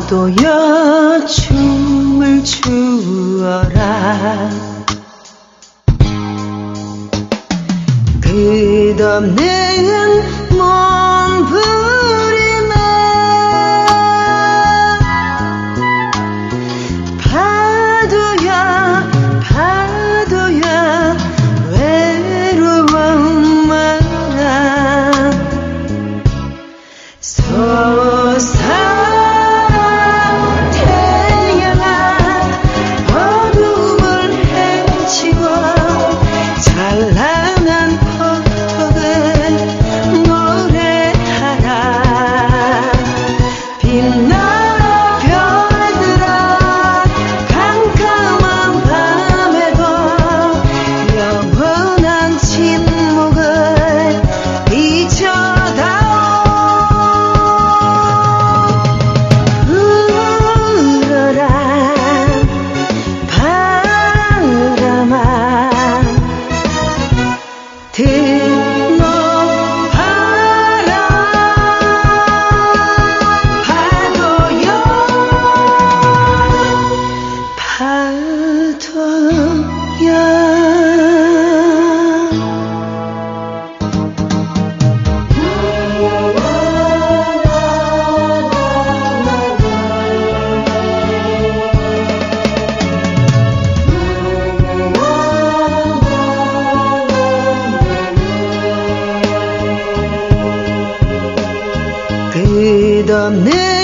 파도여 춤을 추어라. 끝없는 the middle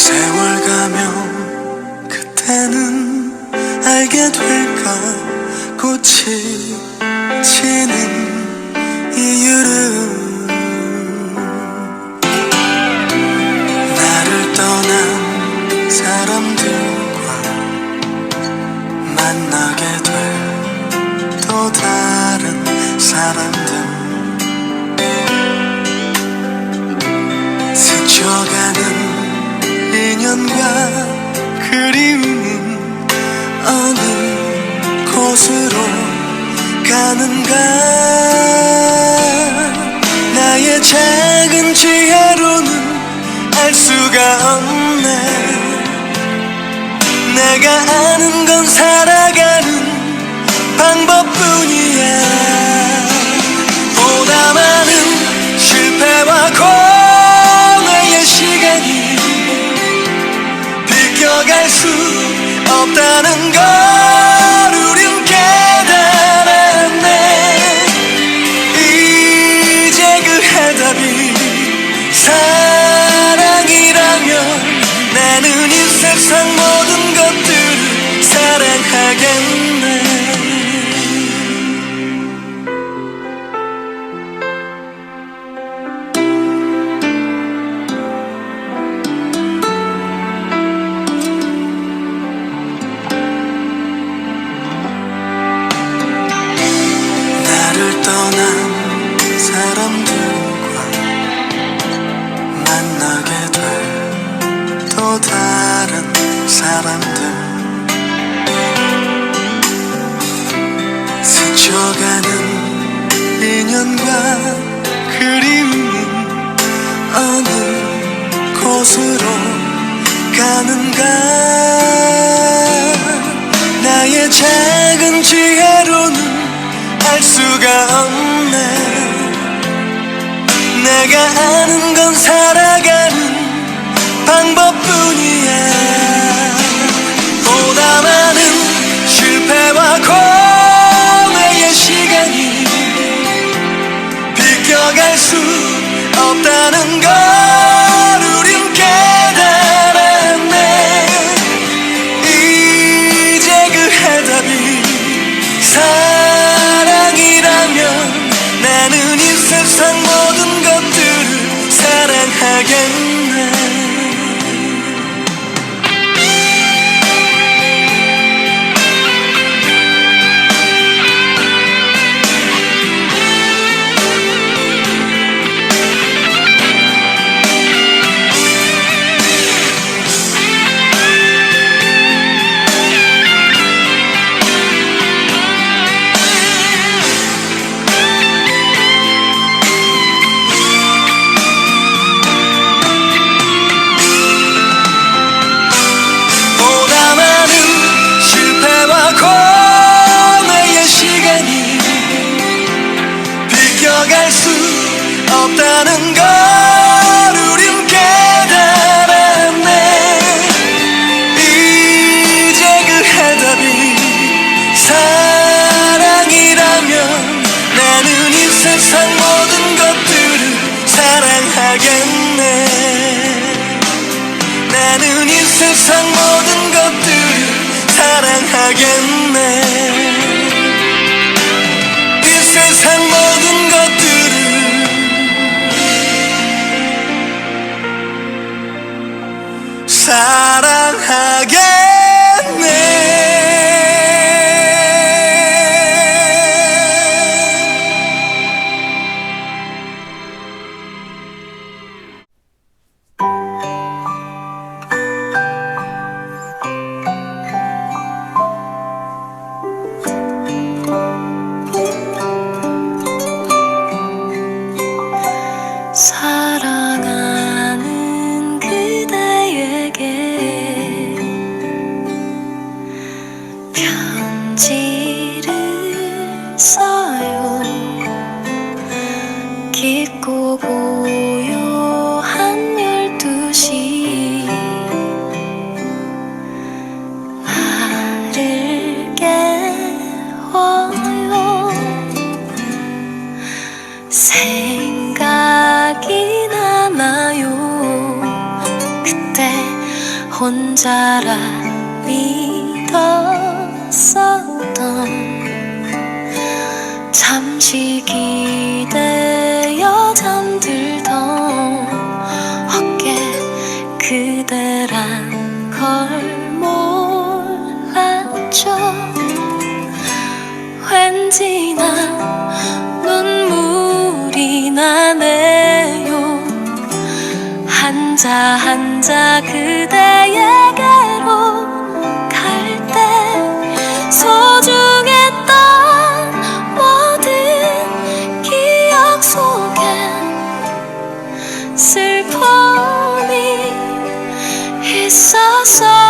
세월 가면 그때는 알게 될까? 꽃이 지는 이유를 나를 떠난 사람들과 만나게 될 또 다른 사람들 그리움은 어느 곳으로 가는가? 나의 작은 지혜로는 알 수가 없네. 내가 아는 건 살아가는 방법뿐이야. 보다 많은 실패와 고 비껴갈 수 없다는 걸 우린 깨달았네. 이제 그 해답이 사랑이라면 나는 이 세상 모든 것들을 사랑하겠네 또 다른 사람들. 스쳐가는 인연과 그리움은 어느 곳으로 가는가? 나의 작은 지혜로는 알 수가 없네. 내가 아는 건 살아가는 방법뿐이야 비껴갈 수 없다는 걸 사랑하겠 잠시 기대어 잠들던 어깨 그대란 걸 몰랐죠. 왠지 난 눈물이 나네요. 한자 한자 그대에게로 so